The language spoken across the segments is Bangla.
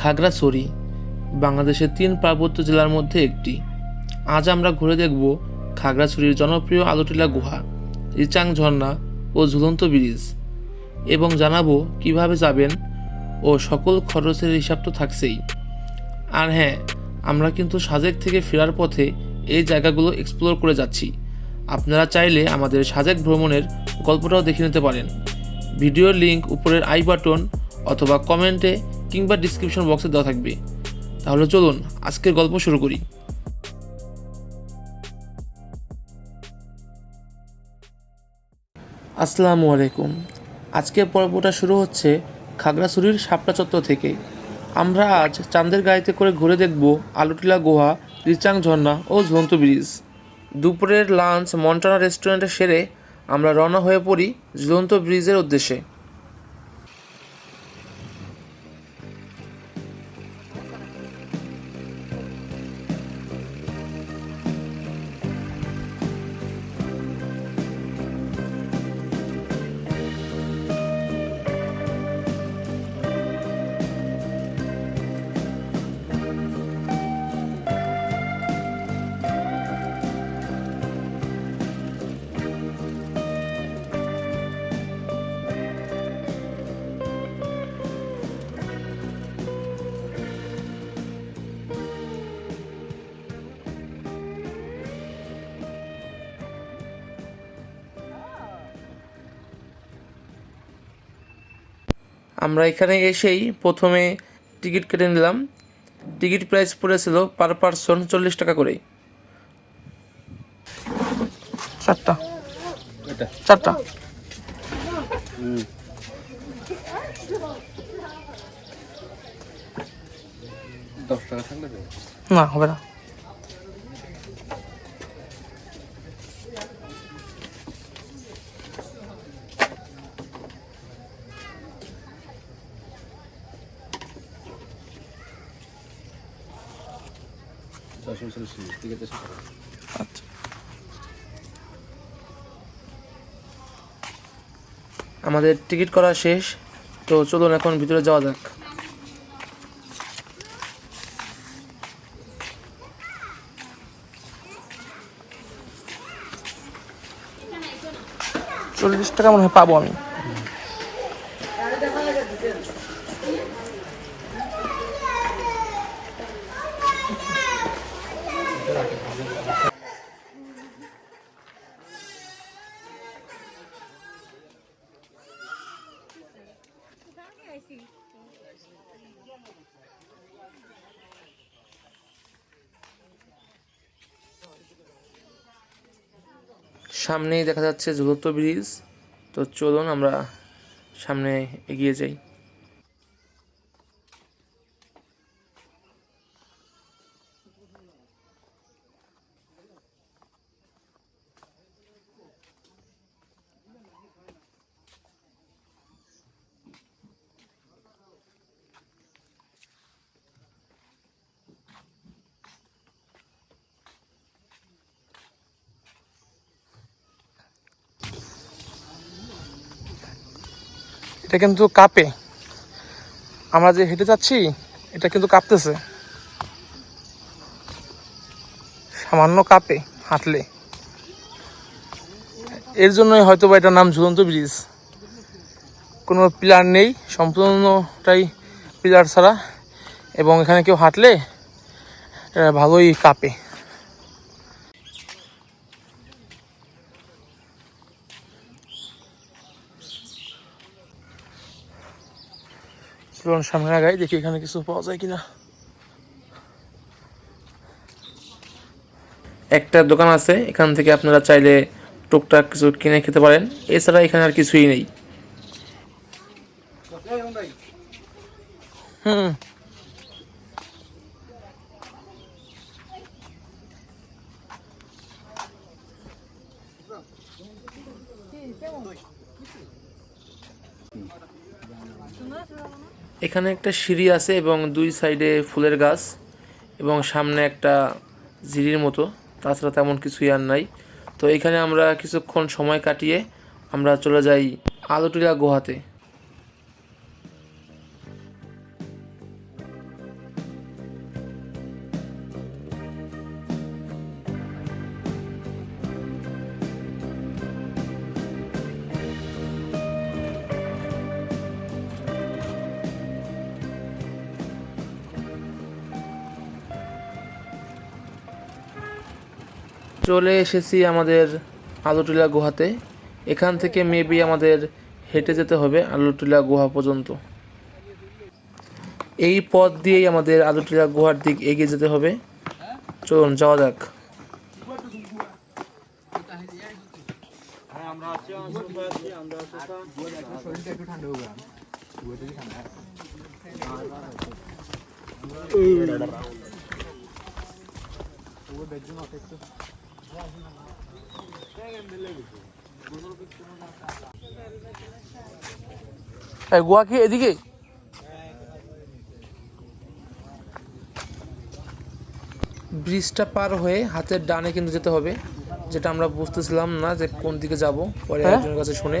খাগড়াছড়ি বাংলাদেশের তিন পার্বত্য জেলার মধ্যে একটি। আজ আমরা ঘুরে দেখব খাগড়াছড়ির জনপ্রিয় আলোটিলা গুহা রিচাং ঝর্ণা ও ঝুলন্ত ব্রিজ এবং জানাব কীভাবে যাবেন ও সকল খরচের হিসাব তো থাকছেই। আর হ্যাঁ আমরা কিন্তু সাজেক থেকে ফেরার পথে এই জায়গাগুলো এক্সপ্লোর করে যাচ্ছি। আপনারা চাইলে আমাদের সাজেক ভ্রমণের গল্পটাও দেখে নিতে পারেন। ভিডিওর লিঙ্ক উপরের আই বাটন অথবা কমেন্টে কিংবা ডিসক্রিপশন বক্সে দেওয়া থাকবে। তাহলে চলুন, আজকের গল্প শুরু করি। আসসালামু আলাইকুম। আজকের পর্বটা শুরু হচ্ছে খাগড়াছড়ির সাপটা চত্বর থেকে। আমরা আজ চাঁদের গাড়িতে করে ঘুরে দেখব আলুটিলা গুহা, রিচাং ঝর্ণা ও ঝুলন্ত ব্রিজ। দুপুরের লাঞ্চ মন্টানা রেস্টুরেন্টে সেরে আমরা রওনা হয়ে পড়ি ঝুলন্ত ব্রিজের উদ্দেশ্যে। আমরা এখানে এসেই প্রথমে টিকিট কেটে নিলাম। টিকিট প্রাইস পড়েছিল পার পারসন চল্লিশ টাকা করে চারটা। চারটা। না হবে না। আচ্ছা। আমাদের টিকিট করা শেষ, তো চলুন এখন ভিতরে যাওয়া যাক। চল্লিশ টাকা মনে হয় পাবো আমি। সামনেই দেখা যাচ্ছে ঝুলন্ত ব্রিজ। তো চলুন আমরা সামনে এগিয়ে যাই। এটা কিন্তু কাঁপে। আমরা যে হেঁটে যাচ্ছি, এটা কিন্তু কাঁপতেছে। সামান্য কাঁপে, হাঁটলে। এর জন্যই হয়তো বা এটার নাম ঝুলন্ত ব্রিজ। কোনো পিলার নেই, সম্পূর্ণটাই পিলার ছাড়া। এবং এখানে কেউ হাঁটলে ভালোই কাঁপে। চলুন সামনে আগাই দেখি এখানে কিছু পাওয়া যায় কিনা। একটা দোকান আছে এখান থেকে আপনারা চাইলে টুকটাক কিছু কিনে খেতে পারেন। এছাড়া এখানে আর কিছুই নেই। হুম। এখানে একটা সিঁড়ি আছে এবং দুই সাইডে ফুলের গাছ এবং সামনে একটা জিরির মতো। তাছাড়া তেমন কিছুই আর নাই। তো এখানে আমরা কিছুক্ষণ সময় কাটিয়ে আমরা চলে যাই আলোটিলা গুহাতে। চলে এসেছি আমাদের আলুটিলা গুহাতে। এখান থেকে মেবি আমাদের হেঁটে যেতে হবে আলুটিলা গুহা পর্যন্ত। এই পথ দিয়েই আমাদের আলুটিলা গুহার দিক এগিয়ে যেতে হবে। চলুন, যাওয়া যাক। এই। গোয়া কি এদিকে? ব্রিজটা পার হয়ে হাতের ডানে কিন্তু যেতে হবে। যেটা আমরা বুঝতেছিলাম না যে কোন দিকে যাব পরে একজনের কাছে শুনে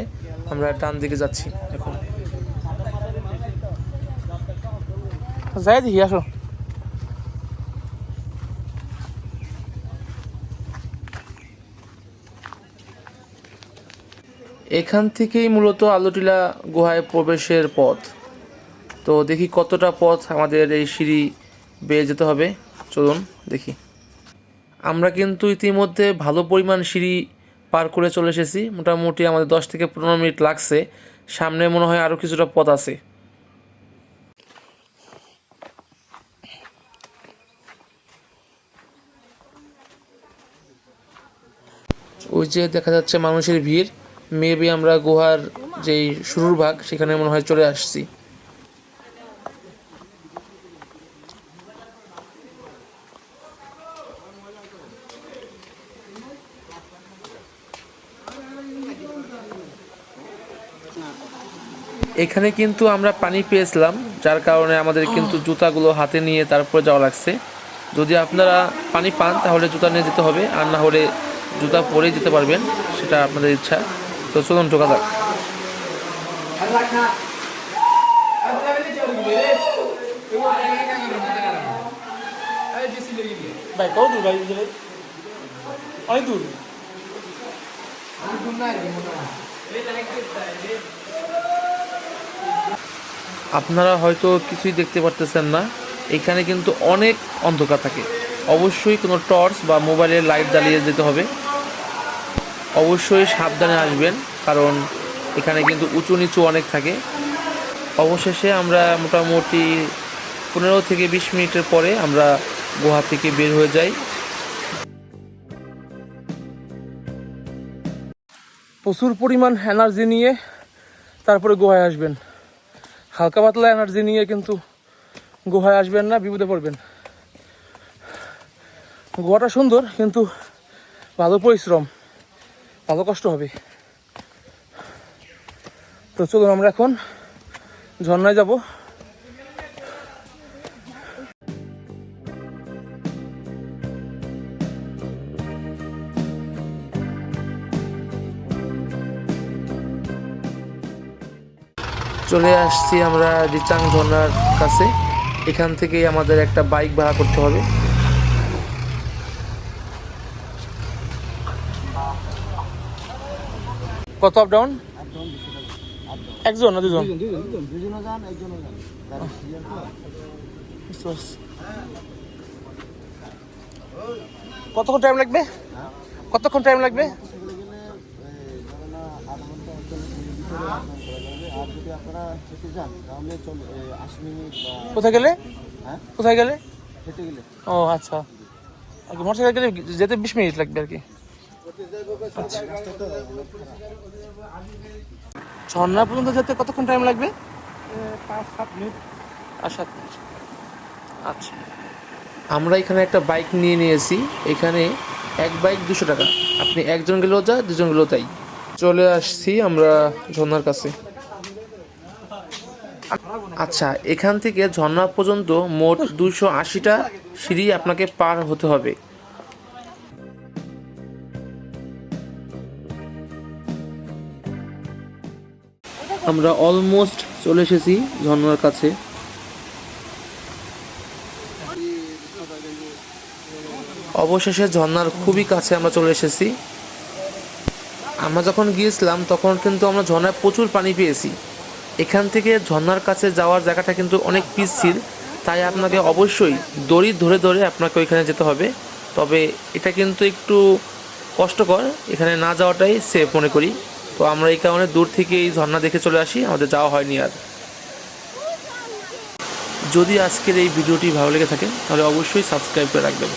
আমরা ডান দিকে যাচ্ছি এখন। যাই দেখি আসো। এখান থেকেই মূলত আলোটিলা গুহায় প্রবেশের পথ। তো দেখি কতটা পথ আমাদের এই সিঁড়ি বেয়ে যেতে হবে। চলুন দেখি। আমরা কিন্তু ইতিমধ্যে ভালো পরিমাণ সিঁড়ি পার করে চলে এসেছি। মোটামুটি আমাদের দশ থেকে পনেরো মিনিট লাগছে। সামনে মনে হয় আরও কিছুটা পথ আছে। ওই যে দেখা যাচ্ছে মানুষের ভিড়। মেবি আমরা গুহার যেই শুরুর ভাগ, সেখানে মনে হয় চলে আসছি। এখানে কিন্তু আমরা পানি পেয়েছিলাম, যার কারণে আমাদের কিন্তু জুতাগুলো হাতে নিয়ে তারপরে যাওয়া লাগছে। যদি আপনারা পানি পান, তাহলে জুতা নিয়ে যেতে হবে, আর না হলে জুতা পরেই যেতে পারবেন, সেটা আপনাদের ইচ্ছা। তো চলুন ঢোকা যাক। ভাই কত দূর ভাই অনেক দূর। আপনারা হয়তো কিছুই দেখতে পারতেছেন না। এখানে কিন্তু অনেক অন্ধকার থাকে। অবশ্যই কোনো টর্চ বা মোবাইলের লাইট জ্বালিয়ে যেতে হবে। অবশ্যই সাবধানে আসবেন, কারণ এখানে কিন্তু উঁচু নিচু অনেক থাকে। অবশেষে আমরা মোটামুটি পনেরো থেকে বিশ মিনিটের পরে আমরা গুহা থেকে বের হয়ে যাই। প্রচুর পরিমাণ এনার্জি নিয়ে তারপরে গুহায় আসবেন। হালকা পাতলা এনার্জি নিয়ে কিন্তু গুহায় আসবেন না, বিপদে পড়বেন। গুহাটা সুন্দর, কিন্তু ভালো পরিশ্রম। ভালো কষ্ট হবে। তো চলুন আমরা এখন ঝর্ণায় যাব। চলে আসছি আমরা রিচাং ঝর্ণার কাছে। এখান থেকেই আমাদের একটা বাইক ভাড়া করতে হবে। কত আপ ডাউন একজন না দুজন? কতক্ষণ টাইম লাগবে? কতক্ষণ টাইম লাগবে? কোথায় গেলে? হ্যাঁ? কোথায় গেলে? হেঁটে গেলে। ও আচ্ছা। মোটরসাইকেল গেলে যেতে বিশ মিনিট লাগবে আর কি। ঝর্ণা পর্যন্ত যেতে কতক্ষণ টাইম লাগবে? পাঁচ সাত মিনিট আর সাত মিনিট আচ্ছা। আমরা এখানে একটা বাইক নিয়ে নিয়েছি। এখানে এক বাইক দুশো টাকা। আপনি একজন গেলেও যা দুজন গেলেও তাই। চলে আসছি আমরা ঝর্ণার কাছে। আচ্ছা এখান থেকে ঝর্ণা পর্যন্ত মোট দুশো আশিটা সিঁড়ি আপনাকে পার হতে হবে। আমরা অলমোস্ট চলে এসেছি ঝর্ণার কাছে। অবশেষে ঝর্ণার খুবই কাছে আমরা চলে এসেছি। আমরা যখন গিয়েছিলাম, তখন কিন্তু আমরা ঝর্ণায় প্রচুর পানি পেয়েছি। এখান থেকে ঝর্ণার কাছে যাওয়ার জায়গাটা কিন্তু অনেক পিচ্ছিল, তাই আপনাকে অবশ্যই দড়ি ধরে ধরে আপনাকে ওইখানে যেতে হবে। তবে এটা কিন্তু একটু কষ্টকর, এখানে না যাওয়াটাই সেফ মনে করি। তো আমরা এই কারণে দূর থেকে এই ঝর্ণা দেখে চলে আসি, আমাদের যাওয়া হয়নি আর। যদি আজকের এই ভিডিওটি ভালো লেগে থাকে, তাহলে অবশ্যই সাবস্ক্রাইব করে রাখবেন।